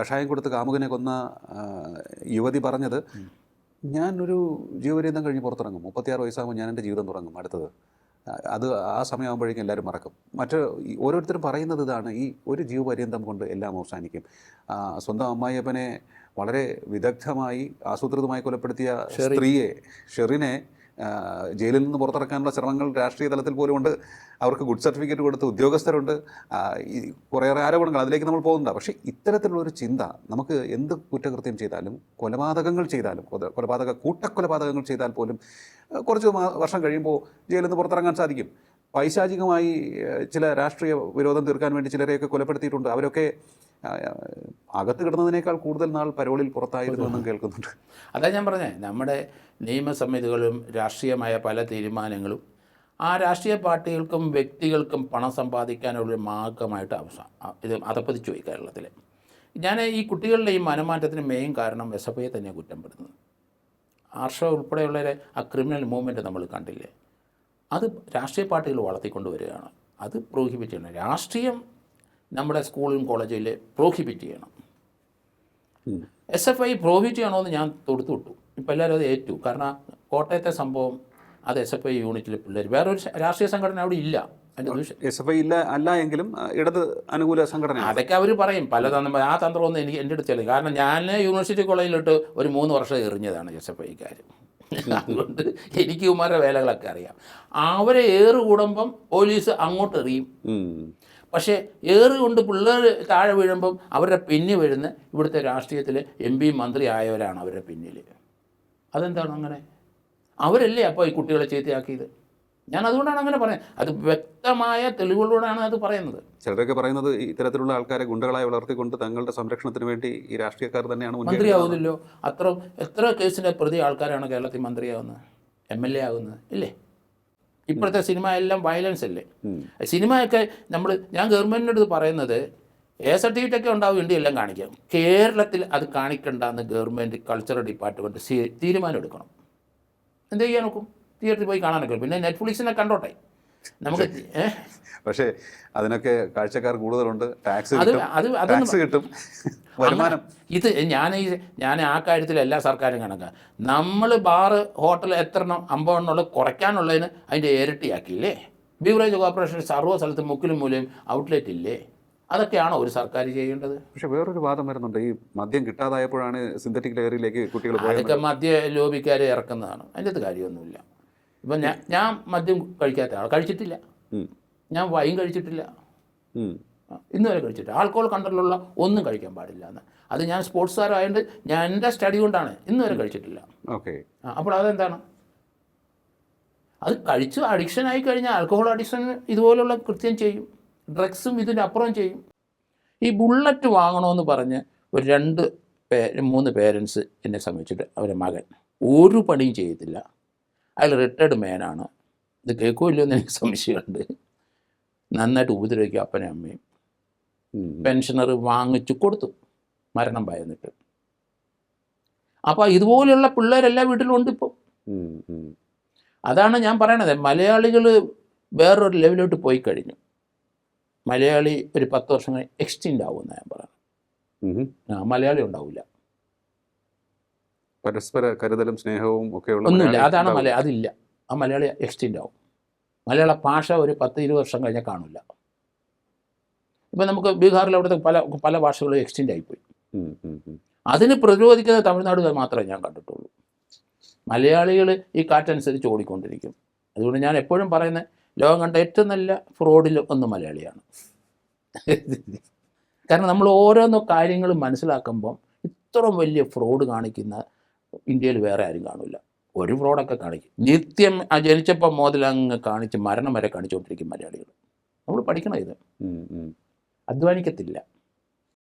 കഷായം കൊടുത്ത് കാമുകനെ കൊന്ന യുവതി പറഞ്ഞത് ഞാനൊരു ജീവപര്യന്തം കഴിഞ്ഞ് പുറത്തിറങ്ങും. മുപ്പത്തിയാറ് വയസ്സാകുമ്പോൾ ഞാൻ എന്റെ ജീവിതം തുടങ്ങും അടുത്തത്. അത് ആ സമയമാകുമ്പോഴേക്കും എല്ലാവരും മറക്കും. മറ്റ് ഓരോരുത്തരും പറയുന്നത് ഇതാണ് ഈ ഒരു ജീവപര്യന്തം കൊണ്ട് എല്ലാം അവസാനിക്കും. സ്വന്തം അമ്മായിയപ്പനെ വളരെ വിദഗ്ധമായി ആസൂത്രിതമായി കൊലപ്പെടുത്തിയ സ്ത്രീയെ ഷെറിനെ ജയിലിൽ നിന്ന് പുറത്തിറക്കാനുള്ള ശ്രമങ്ങൾ രാഷ്ട്രീയ തലത്തിൽ പോലും ഉണ്ട്. അവർക്ക് ഗുഡ് സർട്ടിഫിക്കറ്റ് കൊടുത്ത് ഉദ്യോഗസ്ഥരുണ്ട്. ഈ കുറേയേറെ ആരോപണങ്ങൾ അതിലേക്ക് നമ്മൾ പോകുന്നുണ്ട്. പക്ഷേ ഇത്തരത്തിലുള്ള ഒരു ചിന്ത നമുക്ക് എന്ത് കുറ്റകൃത്യം ചെയ്താലും കൊലപാതകങ്ങൾ ചെയ്താലും കൊലപാതക കൂട്ടക്കൊലപാതകങ്ങൾ ചെയ്താൽ പോലും കുറച്ച് വർഷം കഴിയുമ്പോൾ ജയിലിൽ നിന്ന് പുറത്തിറങ്ങാൻ സാധിക്കും. പൈശാചികമായി ചില രാഷ്ട്രീയ വിരോധം തീർക്കാൻ വേണ്ടി ചിലരെയൊക്കെ കൊലപ്പെടുത്തിയിട്ടുണ്ട്. അവരൊക്കെ അകത്ത് കിടന്നതിനേക്കാൾ കൂടുതൽ നാൾ പരോളിൽ പുറത്തായിരുന്നു എന്നും കേൾക്കുന്നുണ്ട്. അതാ ഞാൻ പറഞ്ഞേ നമ്മുടെ നിയമസമിതികളും രാഷ്ട്രീയമായ പല തീരുമാനങ്ങളും ആ രാഷ്ട്രീയ പാർട്ടികൾക്കും വ്യക്തികൾക്കും പണം സമ്പാദിക്കാനുള്ള മാർഗമായിട്ട് അവസാനം ഇത് അതപ്പതിച്ചു പോയി കേരളത്തിൽ ഞാൻ ഈ കുട്ടികളുടെ ഈ മനമാറ്റത്തിന് മെയിൻ കാരണം എസ് എഫ് ഐയെ തന്നെയാണ് കുറ്റപ്പെടുന്നത് ആർഷ ഉൾപ്പെടെയുള്ളവരെ ആ ക്രിമിനൽ മൂവ്മെന്റ് നമ്മൾ കണ്ടില്ലേ? അത് രാഷ്ട്രീയ പാർട്ടികൾ വളർത്തിക്കൊണ്ട് വരികയാണ് അത് പ്രോഹിബിറ്റ് ചെയ്യണം രാഷ്ട്രീയം നമ്മുടെ സ്കൂളിലും കോളേജിൽ പ്രോഹിബിറ്റ് ചെയ്യണം എസ് എഫ് ഐ പ്രോഹിബിറ്റ് ചെയ്യണമെന്ന് ഞാൻ തൊടുത്തു വിട്ടു ഇപ്പം എല്ലാവരും അത് ഏറ്റു. കാരണം കോട്ടയത്തെ സംഭവം അത് എസ് എഫ് ഐ യൂണിറ്റിലെ പിള്ളേർ വേറൊരു രാഷ്ട്രീയ സംഘടന അവിടെ ഇല്ല. എസ് എഫ് ഐ ഇല്ല അല്ല എങ്കിലും ഇടത് അനുകൂല സംഘടന അതൊക്കെ അവർ പറയും. പല തന്ത്രം ആ തന്ത്രമൊന്നും എനിക്ക് എന്റെ അടുത്ത് കാരണം ഞാൻ യൂണിവേഴ്സിറ്റി കോളേജിലിട്ട് ഒരു മൂന്ന് വർഷം എറിഞ്ഞതാണ് എസ് എഫ് ഐക്കാർ അതുകൊണ്ട് എനിക്ക് ഇവന്മാരുടെ വേലകളൊക്കെ അറിയാം. അവരെ ഏറ് കൂടുമ്പം പോലീസ് അങ്ങോട്ട് എറിയും. പക്ഷേ ഏറ് കൊണ്ട് പിള്ളേർ താഴെ വീഴുമ്പം അവരുടെ പിന്നിൽ വരുന്ന ഇവിടുത്തെ രാഷ്ട്രീയത്തിൽ എം പി മന്ത്രി ആയവരാണ് അവരുടെ പിന്നിൽ. അതെന്താണ് അങ്ങനെ? അവരല്ലേ അപ്പോൾ ഈ കുട്ടികളെ ചീത്തയാക്കിയത്? ഞാൻ അതുകൊണ്ടാണ് അങ്ങനെ പറയുന്നത്. അത് വ്യക്തമായ തെളിവുകളോടാണ് അത് പറയുന്നത്. ചിലരൊക്കെ പറയുന്നത് ഇത്തരത്തിലുള്ള ആൾക്കാരെ ഗുണ്ടകളായി വളർത്തിക്കൊണ്ട് തങ്ങളുടെ സംരക്ഷണത്തിന് വേണ്ടി ഈ രാഷ്ട്രീയക്കാർ തന്നെയാണ് മന്ത്രിയാവുന്നില്ലോ. അത്ര എത്ര കേസിലെ പ്രതി ആൾക്കാരാണ് കേരളത്തിൽ മന്ത്രിയാവുന്നത്? എം എൽ എ ആവുന്നത്. ഇല്ലേ? ഇപ്പോഴത്തെ സിനിമ എല്ലാം വയലൻസ് അല്ലേ. സിനിമയൊക്കെ നമ്മൾ ഞാൻ ഗവൺമെന്റിന്റെ അടുത്ത് പറയുന്നത് എ സർട്ടിഫിക്കറ്റ് ഒക്കെ ഉണ്ടാവും ഇന്ത്യ എല്ലാം കാണിക്കാം. കേരളത്തിൽ അത് കാണിക്കണ്ടെന്ന് ഗവൺമെന്റ് കൾച്ചറൽ ഡിപ്പാർട്ട്മെന്റ് തീരുമാനം എടുക്കണം എന്ത് ചെയ്യാൻ നോക്കും? തിയേറ്ററിൽ പോയി കാണാനൊക്കെ പിന്നെ നെറ്റ്ഫ്ലിക്സിനെ കണ്ടോട്ടെ. നമുക്ക് പക്ഷേ അതിനൊക്കെ കാഴ്ചക്കാർ കൂടുതലുണ്ട്. ടാക്സ് അത് അത് ടാക്സ് കിട്ടും. വരുമാനം. ഇത് ഞാൻ ഈ ഞാൻ ആ കാര്യത്തിൽ എല്ലാ സർക്കാരും കണക്കാ. നമ്മൾ ബാറ് ഹോട്ടൽ എത്ര എണ്ണം അമ്പതെണ്ണമുള്ള കുറയ്ക്കാനുള്ളതിന് അതിന്റെ ഇരട്ടിയാക്കിയില്ലേ? ബീവറേജ് കോർപ്പറേഷൻ സർവ സ്ഥലത്ത് മുക്കിലും മൂലയും ഔട്ട്ലെറ്റ് ഇല്ലേ? അതൊക്കെയാണോ ഒരു സർക്കാർ ചെയ്യേണ്ടത്? പക്ഷേ വേറൊരു വാദം വരുന്നുണ്ട്. ഈ മദ്യം കിട്ടാതായപ്പോഴാണ് സിന്തറ്റിക് ലഹരിയിലേക്ക് കുട്ടികൾ അതൊക്കെ മദ്യ ലോബിക്കാരെ ഇറക്കുന്നതാണ്. അതിന്റെ അത് കാര്യമൊന്നുമില്ല. ഇപ്പം ഞാൻ ഞാൻ മദ്യം കഴിക്കാത്ത ആൾ കഴിച്ചിട്ടില്ല. ഞാൻ വൈൻ കഴിച്ചിട്ടില്ല. ഇന്ന് വരെ കഴിച്ചിട്ടില്ല. ആൾക്കോൾ കണ്ടറിലുള്ള ഒന്നും കഴിക്കാൻ പാടില്ല എന്ന്. അത് ഞാൻ സ്പോർട്സ് താരമായതുകൊണ്ട് ഞാൻ എന്റെ സ്റ്റഡി കൊണ്ടാണ് ഇന്ന് വരെ കഴിച്ചിട്ടില്ല. ഓക്കെ. അപ്പോൾ അതെന്താണ്? അത് കഴിച്ച് അഡിക്ഷൻ ആയി കഴിഞ്ഞാൽ ആൽക്കഹോൾ അഡിക്ഷൻ ഇതുപോലുള്ള കൃത്യം ചെയ്യും. ഡ്രഗ്സും ഇതിന്റെ അപ്പുറം ചെയ്യും. ഈ ബുള്ളറ്റ് വാങ്ങണമെന്ന് പറഞ്ഞ് ഒരു രണ്ട് പേ മൂന്ന് പേരൻസ് എന്നെ സമീപിച്ചിട്ട് അവരെ മകൻ. ഒരു പണിയും ചെയ്യത്തില്ല അയാൾ റിട്ടയർഡ് മേനാണ് ഇത് കേൾക്കുമല്ലോ എന്ന് എനിക്ക് സംശയമുണ്ട്. നന്നായിട്ട് ഉപദ്രവിക്കും അപ്പനെ അമ്മയും. പെൻഷനർ വാങ്ങിച്ചു കൊടുത്തു. മരണം ഭയന്നിട്ട്. അപ്പോൾ ഇതുപോലെയുള്ള പിള്ളേരെല്ലാ വീട്ടിലും ഉണ്ട് ഇപ്പോൾ. അതാണ് ഞാൻ പറയണത്. മലയാളികൾ വേറൊരു ലെവലോട്ട് പോയി കഴിഞ്ഞു. മലയാളി ഒരു പത്ത് വർഷം കഴിഞ്ഞ് എക്സ്റ്റിന്റ് ആവുമെന്നാണ് ഞാൻ പറയുന്നത്. ആ മലയാളി ഉണ്ടാവില്ല പരസ്പര കരുതലും സ്നേഹവും ഒക്കെ ഒന്നുമില്ല. അതാണ് മലയാളം അതില്ല. ആ മലയാളി എക്സ്റ്റിന്റ് ആവും മലയാള ഭാഷ ഒരു പത്ത് ഇരുപത് വർഷം കഴിഞ്ഞാൽ കാണില്ല ഇപ്പം നമുക്ക് ബീഹാറിൽ അവിടുത്തെ പല പല ഭാഷകളും എക്സ്റ്റിന്റ് ആയിപ്പോയി. അതിന് പ്രതിരോധിക്കുന്ന തമിഴ്നാട് മാത്രമേ ഞാൻ കണ്ടിട്ടുള്ളൂ. മലയാളികൾ ഈ കാറ്റനുസരിച്ച് ഓടിക്കൊണ്ടിരിക്കും. അതുകൊണ്ട് ഞാൻ എപ്പോഴും പറയുന്നത് ലോകം കണ്ട ഏറ്റവും നല്ല ഫ്രോഡിൽ ഒന്ന് മലയാളിയാണ്. കാരണം നമ്മൾ ഓരോന്നോ കാര്യങ്ങളും മനസ്സിലാക്കുമ്പം ഇത്ര വലിയ ഫ്രോഡ് കാണിക്കുന്ന ഇന്ത്യയിൽ വേറെ ആരും കാണില്ല ഒരു ഫ്രോഡൊക്കെ കാണിക്കും. നിത്യം ആ ജനിച്ചപ്പോൾ മുതൽ അങ്ങ് കാണിച്ച് മരണം വരെ കാണിച്ചുകൊണ്ടിരിക്കും മലയാളികൾ. നമ്മൾ പഠിക്കണം ഇത്. അധ്വാനിക്കത്തില്ല.